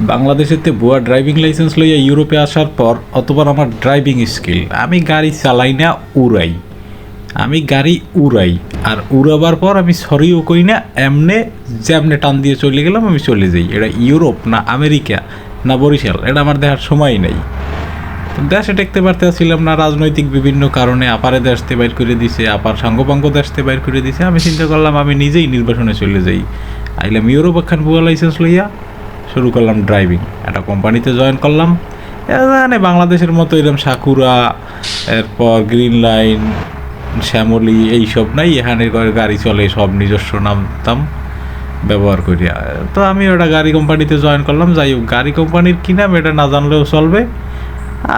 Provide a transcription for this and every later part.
বাংলাদেশেতে ভুয়া driving licence লইয়া ইউরোপে আসার পর অতবার আমার ড্রাইভিং স্কিল আমি গাড়ি চালাই না, উড়াই। আমি গাড়ি উড়াই, আর উড়াবার পর আমি সরিও কই না, এমনে যেমনে টান দিয়ে চলে গেলাম, আমি চলে যাই। এটা ইউরোপ না আমেরিকা না বরিশাল, এটা আমার দেখার সময় নেই। দেশে টেকতে পারতেছিলাম না, রাজনৈতিক বিভিন্ন কারণে আপারে দেশতে বাইর করে দিছে, আপার সাঙ্গপাঙ্গ দেশতে বাইর করে দিছে। আমি চিন্তা করলাম, আমি নিজেই নির্বাচনে চলে যাই। আইলাম ইউরোপ একখান ভুয়া লাইসেন্স লইয়া শুরু করলাম ড্রাইভিং একটা কোম্পানিতে জয়েন করলাম। এখানে বাংলাদেশের মতো এরকম সাকুরা এরপর গ্রিন লাইন শ্যামলি এইসব নাই। এখানে গাড়ি চলে, সব নিজস্ব নামতাম ব্যবহার করি। তো আমি ওটা গাড়ি কোম্পানিতে জয়েন করলাম। যাই হোক, গাড়ি কোম্পানির কী নাম, এটা না জানলেও চলবে।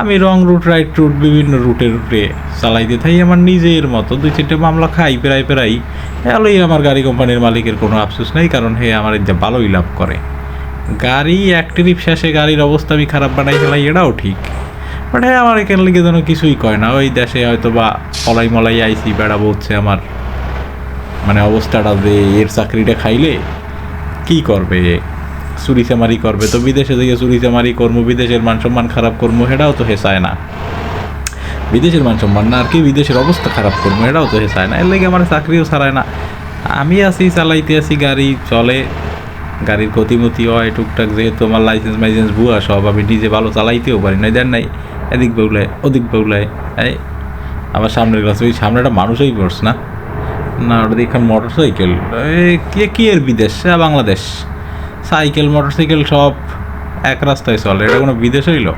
আমি রং রুট রাইট রুট বিভিন্ন রুটের রুটে চালাইতে থাকি। আমার নিজের মতো দুই চারটে মামলা খাই, প্রায় প্রায় এলোই আমার গাড়ি কোম্পানির মালিকের কোনো আফসোস নেই, কারণ হে আমার ভালোই লাভ করে। গাড়ি ট্রিপ শেষে গাড়ির অবস্থা আমি খারাপ বানাই ফেলাই, এটাও ঠিক। বাট হ্যাঁ আমার এখান লিগে যেন কিছুই কয় না। ওই দেশে হয়তো বা পলাই মলাই আইসি বেড়া বলছে আমার মানে অবস্থাটা যে এর চাকরিটা খাইলে, কি করবে? চুরি চামারি করবে তো, বিদেশে থেকে চুরি চামারি কর্ম, বিদেশের মান সম্মান খারাপ কর্ম, সেটাও তো হে চায় না। বিদেশের মান সম্মান না, আর কি বিদেশের অবস্থা খারাপ করব এটাও তো হে চায় না। এর লেগে আমার চাকরিও ছাড়ায় না। আমি আছি, চালাইতে আছি, গাড়ি চলে গাড়ির গতিমতি হয় টুকটাক যেহেতু আমার লাইসেন্স মাইসেন্স, ভুয়া সব আমি নিজে ভালো চালাইতেও পারি না দেন নাই? এদিক বেউলায় ওদিক বেউলায় এই আমার সামনের গ্লাস ওই সামনেটা মানুষই পড়ছ না? না, ওটা দেখলাম মোটর সাইকেল কে, কি এর বিদেশ? বাংলাদেশ। সাইকেল মোটর সাইকেল সব এক রাস্তায় চলে, এটা কোনো বিদেশ হইল?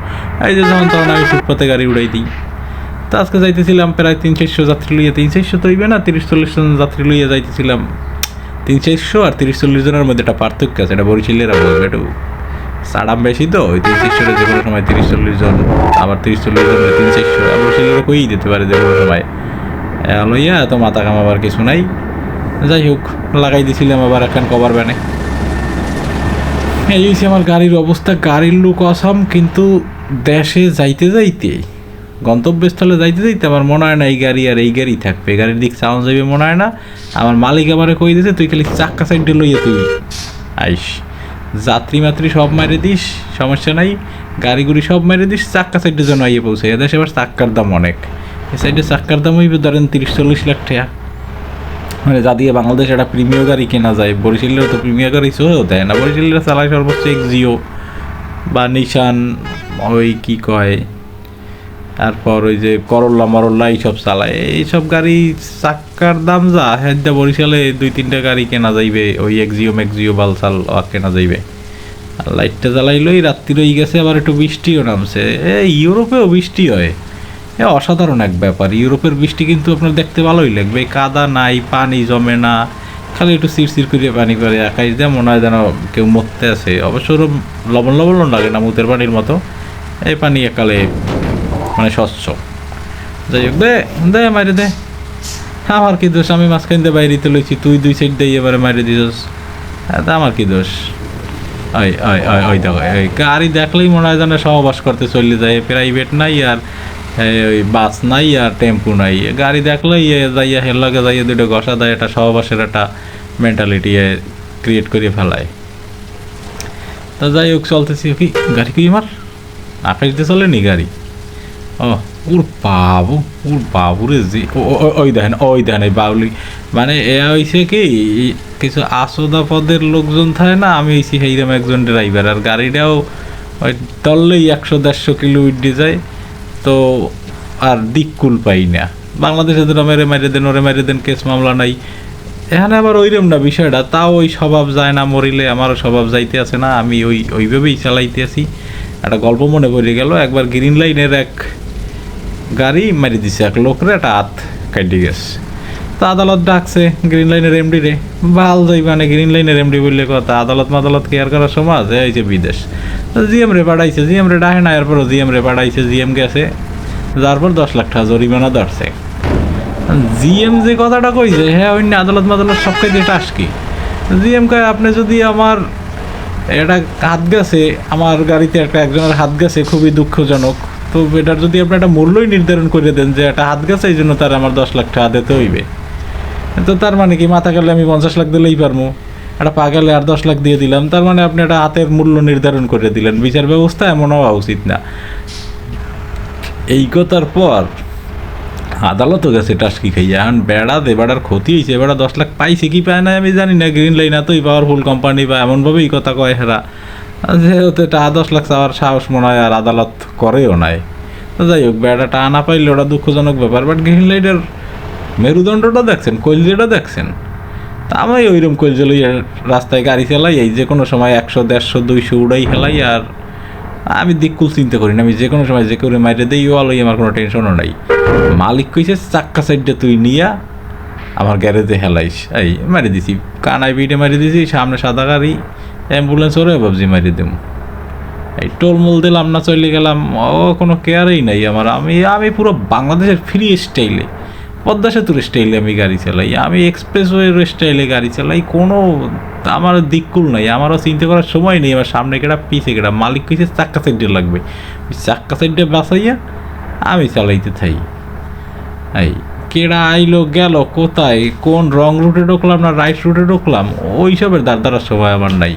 এই যে যেমন তখন আমি ফুটপাতে গাড়ি উড়াই দিই। তো আজকে যাইতেছিলাম প্রায় তিন চারশো যাত্রী লইয়া, তিন চারশো তো হইবে না, তিরিশ চল্লিশ জন যাত্রী লইয়া যাইতেছিলাম। তিন চারশো আর তিরিশ চল্লিশ জনের মধ্যে একটা পার্থক্য আছে, এটা বরিশালেরা বলবে একটু। সাড়াম বেশি তো, ওই তিন চারশোটা যে কোনো সময় তিরিশ চল্লিশ জন, আবার তিরিশ চল্লিশ জন তিন চারশো। আর বরিশালেরা কই দিতে পারে যে কোনো সময় লইয়া তো মাথা কামাবার কিছু নাই। যাই হোক, লাগাই দিছিলাম আবার এখন কভার ব্যানে এই হচ্ছে আমার গাড়ির অবস্থা। গাড়ির লুক অসাম, কিন্তু দেশে যাইতে যাইতে গন্তব্যস্থলে যাইতে যাইতে আমার মনে হয় না এই গাড়ি আর এই গাড়ি থাকবে। গাড়ির দিক চাউন যাবে মনে হয় না। আমার মালিক আমারে কই দিছে, তুই খালি চাক্কা সাইডে লইয়া তুই। আইস। যাত্রী মাত্রী সব মারে দিস, সমস্যা নাই। গাড়ি গুড়ি সব মেরে দিস, চাক্কা সাইডে যেন আইয়ে পৌঁছে। এদেশে এবার চাক্কার দাম অনেক। এই সাইডে চাক্কার দাম হইবে ধরেন তিরিশ চল্লিশ লাখ টাকা। মানে যা দিয়ে বাংলাদেশ একটা প্রিমিয় গাড়ি কেনা যায় বরিশালেও তো প্রিমিয় গাড়ি সহেও দেয় না। বরিশালের চালায় সর্বোচ্চ এক জিও বা নিশান, ওই কি কয় তারপর ওই যে করল্লা মরল্লা এইসব চালায়। এইসব গাড়ি চাক্কার দাম যা হ্যাঁ বরিশালে দুই, তিনটা গাড়ি কেনা যাইবে, ওই এক্সিও ম্যাক্সিও বালসাল কেনা যাইবে। আর লাইটটা জ্বালাইলই রাত্রি রয়ে গেছে, আবার একটু বৃষ্টিও নামছে। এ, ইউরোপেও বৃষ্টি হয়। এ, অসাধারণ এক ব্যাপার। ইউরোপের বৃষ্টি কিন্তু আপনার দেখতে ভালোই লাগবে। কাদা নাই, পানি জমে না, খালি একটু সিরসির করে পানি করে আকাশ দিয়ে মনে হয় যেন কেউ মরতে আছে। অবশ্য লবণ লবণ লাগে না, মুতের পানির মতো। এই পানি একালে মানে স্বচ্ছ। যাই হোক, দে দে মারি দে। আমার কি দোষ? আমি মাঝখান দিয়ে বাইরে লইছি, তুই দুই সাইড দিয়ে এবারে মারি দিছস। তা আমার কি দোষ? ওই ওই ওই গাড়ি দেখলেই মনে হয় যেন সহবাস করতে চলে যায়। প্রাইভেট নাই আর ওই বাস নাই আর টেম্পু নাই। গাড়ি দেখলেই যাইয়া হের লগে যাইয়া দুটো ঘষা দেয় একটা সহবাসের একটা মেন্টালিটি ক্রিয়েট করে ফেলায়। তা যাই হোক, চলতেছি কি? গাড়ি কি আমার আকাশ দিয়ে চলে নি গাড়ি? ও ওর বাবু ওর বাবুরে যে ওই দেখেন ওই দেখেন এই বাউলি মানে এ হয়েছে কি কিছু আসোদা পদের লোকজন থাকে না আমি হয়েছি সেইরকম একজন ড্রাইভার আর গাড়িটাও ওই তললেই একশো দেড়শো কিলো উঠে যায় তো আর দিককুল পাই না বাংলাদেশে ধরো মেরে মেরে দেন ওরে মেরে দেন কেস মামলা নাই এখানে আবার ওইরকম না বিষয়টা তাও ওই স্বভাব যায় না মরিলে আমারও স্বভাব যাইতে আছে না আমি ওই ওইভাবেই চালাইতে আছি একটা গল্প মনে পড়ে গেল একবার গ্রিন লাইনের এক গাড়ি মারি দিছে, এক লোকরে একটা হাত কাটি গেছে। তো আদালত ডাকছে গ্রিন লাইনের এমডি রে। ভালো যাই মানে গ্রিন লাইনের এমডি বললে কথা। আদালত মাদালত কেয়ার করার, সমাজ? এই যে বিদেশ। জিএম রে পাঠাইছে জিএম রে ডাকে না, এরপরও জিএম রে পাঠাইছে জিএম গেছে। যার পর দশ লাখ টাকা জরিমানা ধরছে। জিএম যে কথাটা কইছে হ্যাঁ অন্য আদালত মাদালত সব কাজে টাসকি জিএম কয়, আপনি যদি আমার এটা হাত গেছে, আমার গাড়িতে একটা একজনের হাত গেছে, খুবই দুঃখজনক। তো এটার যদি আপনি একটা মূল্যই নির্ধারণ করে দেন যে একটা হাত গেছে, এই জন্য তার আমার দশ লাখ টাকা দিতে হইবে। তো তার মানে কি, মাথা গেলে আমি পঞ্চাশ লাখ দিলেই পারব একটা পাগালে আর দশ লাখ দিয়ে দিলাম। তার মানে আপনি একটা হাতের মূল্য নির্ধারণ করে দিলেন। বিচার ব্যবস্থা এমন হওয়া উচিত না। এই কথার পর আদালতও গেছে টাস্কি খাইয়া। এখন বেড়া দে, বেড়ার ক্ষতি হয়েছে বেড়া দশ লাখ পাইছে কি পায় না আমি জানি না। গ্রিন লাইন এতই পাওয়ারফুল কোম্পানি বা এমনভাবেই কথা কয় হেরা। যেহেতু এটা দশ লাখ চাওয়ার সাহস মনে হয় আর আদালত করেও নাই। যাই হোক, বেড়াটা আনা পাইলে ওটা দুঃখজনক ব্যাপার বাট গ্রিন লাইটের মেরুদণ্ডটা দেখছেন, কলজেটা দেখছেন। তা আমি ওইরকম কলজে লইয়া রাস্তায় গাড়ি চালাই, এই যে কোনো সময় একশো, দেড়শো, দুইশো উড়াই খেলাই আর আমি দিককুল চিন্তা করি না, আমি যে কোনো সময় যে করে মাইরে দিই ওয়ালই আমার কোনো টেনশনও নাই। মালিক কইছে, চাক্কা সাইডটা তুই নিয়া, আমার গ্যারেজে হেলাইস। এই মারি দিছি কানাই বিটে মারি দিছি, সামনে সাদা গাড়ি অ্যাম্বুলেন্স ওরে ভাবছি মারি দেব এই টোলমোল দিলাম না, চলে গেলাম। ও, কোনো কেয়ারই নাই আমার। আমি আমি পুরো বাংলাদেশের ফ্রি স্টাইলে পদ্মা সেতুর স্টাইলে আমি গাড়ি চালাই। আমি এক্সপ্রেস এক্সপ্রেসওয়ের স্টাইলে গাড়ি চালাই। কোনো আমার দিককুল নাই। আমারও চিন্তা করার সময় নেই। আমার সামনে কেটা পিছে কেটা মালিক কইছে, চাক্কা সাইডে লাগবে। চাক্কা সাইডে বাঁচাইয়া আমি চালাইতে থাই। এই কেডা আইলো, গেল, কোথায়, কোন রং রুটে ঢুকলাম না রাইট রুটে ঢুকলাম, ওইসবের দাঁড় দাঁড়ার সময় আমার নাই।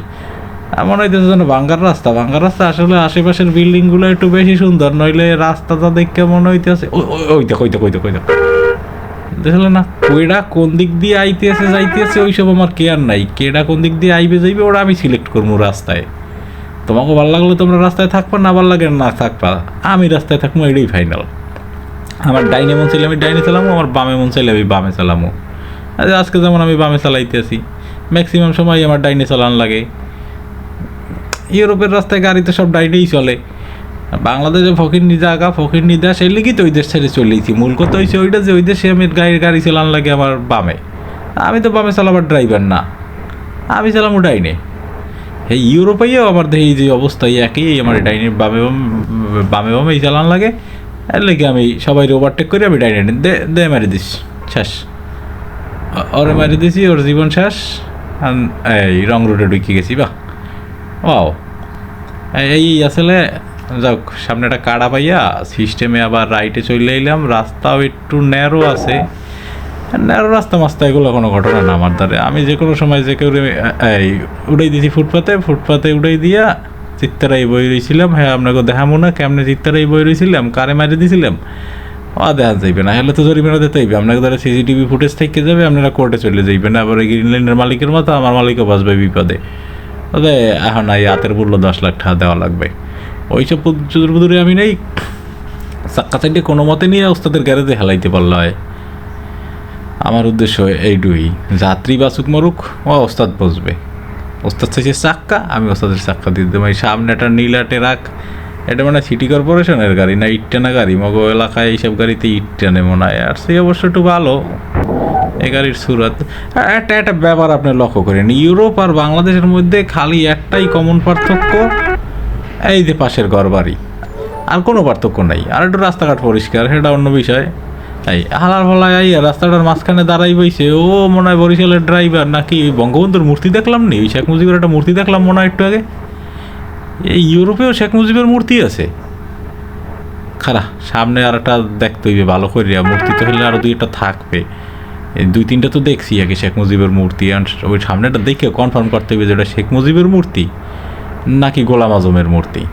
এমন হইতেছে যেন ভাঙ্গার রাস্তা ভাঙ্গার রাস্তা আসলে আশেপাশের বিল্ডিংগুলো একটু বেশি সুন্দর, নইলে রাস্তাটা দেখে মনে হইতেছে, ওই দেখো ওই দেখো ওই দেখো ওই দেখো। দেখলে না কইডা কোন দিক দিয়ে আইতেছে, যাইতেছে, ওইসব আমার কেয়ার নাই। কেডা কোন দিক দিয়ে আইবে, যাইবে, ওরা আমি সিলেক্ট করব রাস্তায়। তোমাকে ভালো লাগলে তোমরা রাস্তায় থাকবা, না ভালো লাগে না থাকবা। আমি রাস্তায় থাকব, এটাই ফাইনাল আমার ডাইনে মন চাইলে আমি ডাইনে চালামো, আমার বামে মন চাইলে আমি বামে চালামো। আজকে যেমন আমি বামে চালাইতে আছি ম্যাক্সিমাম সময় আমার ডাইনে চালান লাগে। ইউরোপের রাস্তায় গাড়ি তো সব ডাইনেই চলে। বাংলাদেশে ফকির জায়গা, ফকির নিদা সেই লিগেই তো ওই দেশ ছেড়ে চলেছি মূল কথা হয়েছে ওইটা যে ওই দেশে আমি গাড়ির গাড়ি চালান লাগে আমার বামে। আমি তো বামে চালাবার ড্রাইভার না। আমি চালামো ডাইনে। এই ইউরোপেও আমার দেখি যে অবস্থা একই আমার ডাইনে বামে, বাম- বামে চালান লাগে। এর লেগে আমি সবাই ওভারটেক করে, আমি ডাইনে দে দে মারি দিস, শেষ। ওরে মারি দিছি, ওর জীবন শেষ। এই রং রুটে ঢুকে গেছি, বাহ। ও এই আসলে যাক, সামনে একটা কাড়া পাইয়া সিস্টেমে আবার রাইটে চলে এলাম। রাস্তাও একটু ন্যারো আছে। ন্যারো রাস্তা মাস্তা এগুলো কোনো ঘটনা না আমার দ্বারে। আমি যে কোনো সময় যে কেউ, এই, উড়াই দিয়েছি ফুটপাতে ফুটপাতে উড়াই দিয়া চিত্তারাই বই রয়েছিলাম হ্যাঁ আপনাকে দেখামো না কেমনে চিত্তারাই বই রয়েছিলাম কারে মারি দিছিলাম? ও দেখা যাইবে না। হলে তো জরিমানা দিতে হইবে। আপনাকে ধরে সিসিটিভি ফুটেজ থেকে যাবে, আপনারা কোর্টে চলে যাইবেন আবার গ্রিন লাইনের মালিকের মতো আমার মালিকও বাঁচবে বিপদে। তবে এখন এই হাতের মূল্য দশ লাখ টাকা দেওয়া লাগবে। ওইসব চুদুরবুদুরে আমি নেই। চাক্কা সাইডে কোনো মতে নিয়ে ওস্তাদের গ্যারেজে হেলাইতে পারল হয়। আমার উদ্দেশ্য এইটুই যাত্রী বাসুক মরুক ও ওস্তাদ বসবে। ওস্তাদ চাইছে চাক্কা, আমি ওস্তাদের চাক্কা দিয়ে দেবো এই সামনে একটা নীলা ট্রাক এটা মানে সিটি কর্পোরেশনের গাড়ি না ইটটানা গাড়ি? মগ এলাকায় এইসব গাড়িতে ইটটানে মনে হয়। আর সেই অবশ্য একটু ভালো। এই গাড়ির সুরত। একটা একটা ব্যাপার আপনি লক্ষ্য করেন, ইউরোপ আর বাংলাদেশের মধ্যে খালি একটাই কমন পার্থক্য, এই যে পাশের ঘর বাড়ি। আর কোনো পার্থক্য নাই। আর একটু রাস্তাঘাট পরিষ্কার, সেটা অন্য বিষয়। এই হালার ফলায় আই রাস্তাটার মাঝখানে দাঁড়াই বইছে, ও মনে হয় বরিশালের ড্রাইভার নাকি ওই বঙ্গবন্ধুর মূর্তি দেখলাম নি? ওই শেখ মুজিবের একটা মূর্তি দেখলাম মনে হয় একটু আগে। এই ইউরোপেও শেখ মুজিবের মূর্তি আছে। খারা সামনে আর একটা দেখতে হইবে, ভালো করিয়া মূর্তি তো হলে আরও দুই একটা থাকবে। দুই তিনটা তো দেখছি, আগে শেখ মুজিবের মূর্তি ওই সামনেটা দেখে কনফার্ম করতে হবে যে ওটা শেখ মুজিবের মূর্তি নাকি গোলাম আজমের মূর্তি।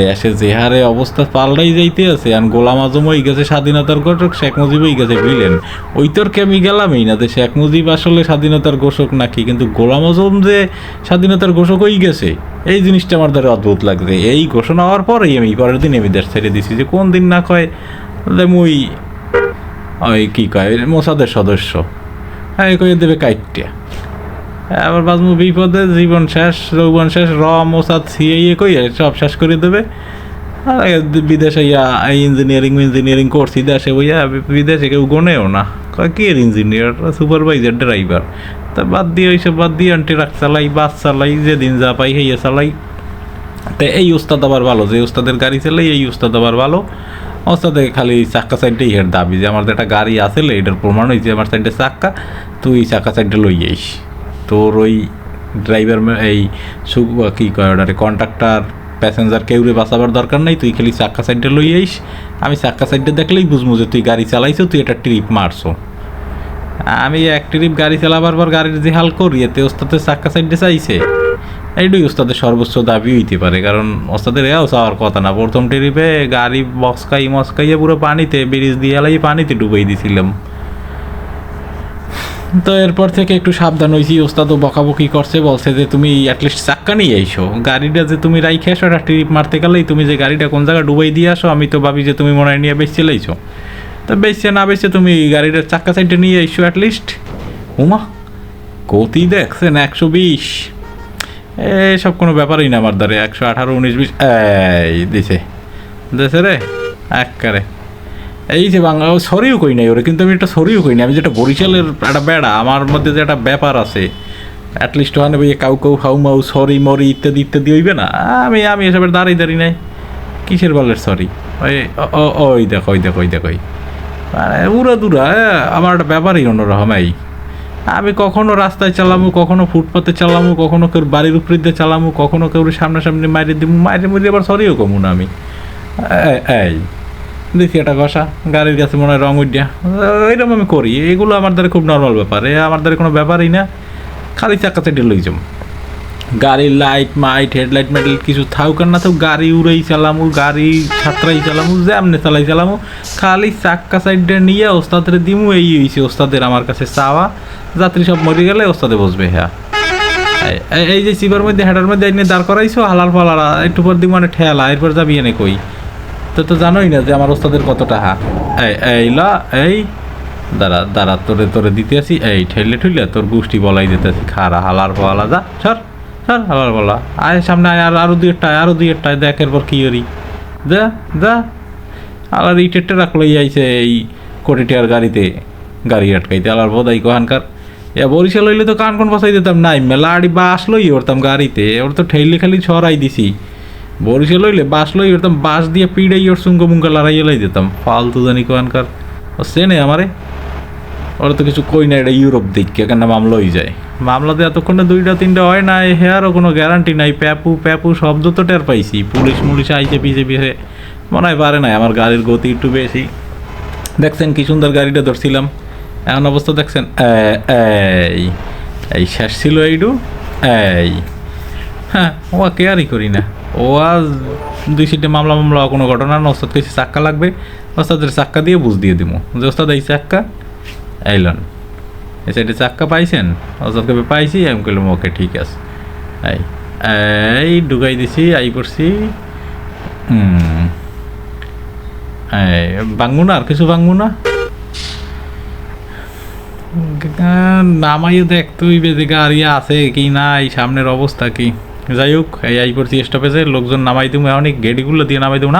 দেশে যে হারে অবস্থা পাল্টাই যাইতে আছে, আর গোলাম আজম ওই গেছে স্বাধীনতার ঘোষক শেখ মুজিব ওই গেছে ভিলেন ওই তর্কে আমি গেলামই না যে শেখ মুজিব আসলে স্বাধীনতার ঘোষক নাকি, কিন্তু গোলাম আজম যে স্বাধীনতার ঘোষক হয়ে গেছে। এই জিনিসটা আমার দ্বারা অদ্ভুত লাগছে। এই ঘোষণা হওয়ার পরেই আমি পরের দিন আমি দেশ ছেড়ে দিছি যে কোন দিন না কয় মুই ওই কি কয় মোসাদের সদস্য। হ্যাঁ কয়ে দেবে কাইটিয়া আবার বাজমু বিপদে, জীবন শেষ, যৌবন শেষ, র, মোসাদ সিএ কই সব শেষ করে দেবে। আর বিদেশে ইয়া ইঞ্জিনিয়ারিং ইঞ্জিনিয়ারিং করছি দেশে বইয়া, বিদেশে কেউ গনেও না। কয়, কি ইঞ্জিনিয়ার সুপারভাইজার ড্রাইভার তা বাদ দিয়ে ওইসব বাদ দিয়ে ট্রাক চালাই, বাস চালাই, যেদিন যা পাই হেয়ে চালাই। তো এই উস্তাদ আবার ভালো, যে উস্তাদের গাড়ি চালাই, এই উস্তাদ আবার ভালো। ওস্তাদে খালি চাক্কা সাইডে ইহের দাবি যে আমার একটা গাড়ি আছে এটার প্রমাণ হয়েছে আমার সাইডে চাক্কা, তুই চাক্কা সাইডে লই আইস। তোর ওই ড্রাইভার এই সু কী কয় ওটারে কন্ট্রাক্টর প্যাসেঞ্জার কেউরে বাঁচাবার দরকার নাই, তুই খালি চাক্কা সাইডে লই আইস। আমি চাক্কা সাইডে দেখলেই বুঝব যে তুই গাড়ি চালাইছো, তুই একটা ট্রিপ মারছো। আমি এক ট্রিপ গাড়ি চালাবার পর গাড়ির যে হাল করি, এতে ওস্তাদের চাক্কা সাইডে চাইছে। এইটাই ওস্তাদের সর্বোচ্চ দাবি হইতে পারে, কারণ ওস্তাদের এও চাওয়ার কথা না। প্রথম ট্রিপে গাড়ি মস্কাই মস্কাইয়ে পুরো পানিতে, ব্রিজ দিয়ে এলাই পানিতে ডুবাই দিছিলাম। তো এরপর থেকে একটু সাবধান হয়েছি ওস্তাদও বকাবকি করছে, বলছে যে তুমি অ্যাটলিস্ট চাক্কা নিয়ে আইসো। গাড়িটা যে তুমি রাইখে আসো, একটা ট্রিপ মারতে গেলেই তুমি যে গাড়িটা কোন জায়গায় ডুবাই দিয়ে আসো, আমি তো ভাবি যে তুমি মনে হয় নিয়ে বেশ চলেইছো তো বেচছে না বেচছে তুমি গাড়িটার চাক্কা সাইডে নিয়ে আইসো অ্যাটলিস্ট উমা, গতি দেখছেন একশো বিশ। সব কোনো ব্যাপারই না আমার দ্বারে, একশো আঠারো, উনিশ, বিশ। এই দিছে। দিছে রে একবারে এই যে বাংলা সরিও কই নাই ওরে, কিন্তু আমি একটা সরিও কই নাই। আমি যেটা বরিশালের একটা বেড়া, আমার মধ্যে যে একটা ব্যাপার আছে অ্যাটলিস্ট ওখানে ওই কাউ কাউ হাউ মাউ, সরি, মরি, ইত্যাদি ইত্যাদি হইবে না? আমি আমি এসবের দাঁড়িয়ে দাঁড়িয়ে নাই। কিসের বলের সরি? ওই ওই দেখো ওই দেখো ওই দেখো মানে উড়া দুরা আমার একটা ব্যাপারই অন্যরকম, এই। আমি কখনো রাস্তায় চালামু, কখনো ফুটপাতে চালামু, কখনো কেউ বাড়ির উপর দিয়ে চালামু, কখনো কেউ সামনাসামনি মাইরে দিব মাইরে মুড়ি আবার সরিও কমু না আমি। এই, দেখি একটা কষা গাড়ির কাছে মনে হয় রং উঠিয়া এইরকম আমি করি, এগুলো আমার দ্বারা খুব নর্মাল ব্যাপার, এ আমার দ্বারা কোনো ব্যাপারই না, খালি চাকাতে চেটে লই যাম। গাড়ির লাইট মাইট হেডলাইট মেডলাইট কিছু থাকুক না তো গাড়ি উড়াই চালামু, গাড়ি ছাত্রাই চালামু, যেমনে চালাই চালামু, খালি চাক্কা সাইডে নিয়ে ওস্তাদের দিমু, এই হয়েছে ওস্তাদের আমার কাছে চাওয়া। যাত্রী সব মরে গেলে ওস্তাদে বসবে হ্যাঁ। এই- যে চিপার মধ্যে, হেডার মধ্যে এনে দাঁড় করাইছো হালার ফালারা একটু পর দিব মানে ঠেলা, এরপর যাবি এনে কই। তো তো জানোই না যে আমার ওস্তাদের কত টাকা এই এই লা, এই, দাঁড়া দাঁড়া, তোরে তোরে দিতে আসি। এই, ঠেলে ঠুলে তোর গোষ্ঠী বলাই দিতেছি খারা হালার পালা যা, সর। সর হালার পালা আয় সামনে আয়, আর আরও দুই একটা, আরও দুই একটা, দেখ এরপর কি করি। যা যা। আলার ইটেরটা রাখল আইছে এই কোটি টিয়ার গাড়িতে, গাড়ি আটকাইতে। আলার বোধাই কোহানকার। এ বরিশাল হইলে তো কান কোন বসাই দিতাম? নাই মেলা আড়ি বাস লই ওরতাম গাড়িতে। ওর তো ঠেললে খালি ছড়াই দিছি। বরিশাল হইলে বাস লই ওরতাম বাস দিয়ে পিড়াই ওর সুঙ্গ মুঙ্গ লড়াইয়ে লাই দিতাম। ফালতু জানি কোহানকার। ও সেনে আমারে? ওরা তো কিছু কই না, এটা ইউরোপ দিক কেন মামলা হয়ে যায়। মামলাতে এতক্ষণে দুইটা, তিনটা হয় না হেয়ারও কোনো গ্যারান্টি নাই। প্যাপু প্যাপু শব্দ তো টের পাইছি। পুলিশ মুলিশ আইছে পিছে পিছে মনে হয় পারে নাই, আমার গাড়ির গতি একটু বেশি। দেখছেন কি সুন্দর গাড়িটা ধরছিলাম। এমন অবস্থা দেখছেন, এই এই শেষ ছিল এইটু এই। হ্যাঁ ও কেয়ারই করি না। ও আজ দুই সিটে মামলা মামলা কোনো ঘটনা না ওস্তাদ কিছু চাক্কা লাগবে। ওস্তাদের চাক্কা দিয়ে বুঝ দিয়ে দিব যে ওস্তাদ এই চাক্কা এইলন এই সাইডে চাক্কা পাইছেন? ওস্তাদকে পাইছি, আমি কইলাম, ওকে, ঠিক আছে। এই এই ঢুকাই দিছি, আই করছি হুম। এই বাঙ্গু না, আর কিছু বাঙ্গু না? নামাইও দেখ তুই বেঁধে গাড়ি আছে কি না এই সামনের অবস্থা কি? যাই হোক, এই আই করছি স্টপেজে লোকজন নামাই দিব অনেক গেডিগুলো দিয়ে নামাই দেবো না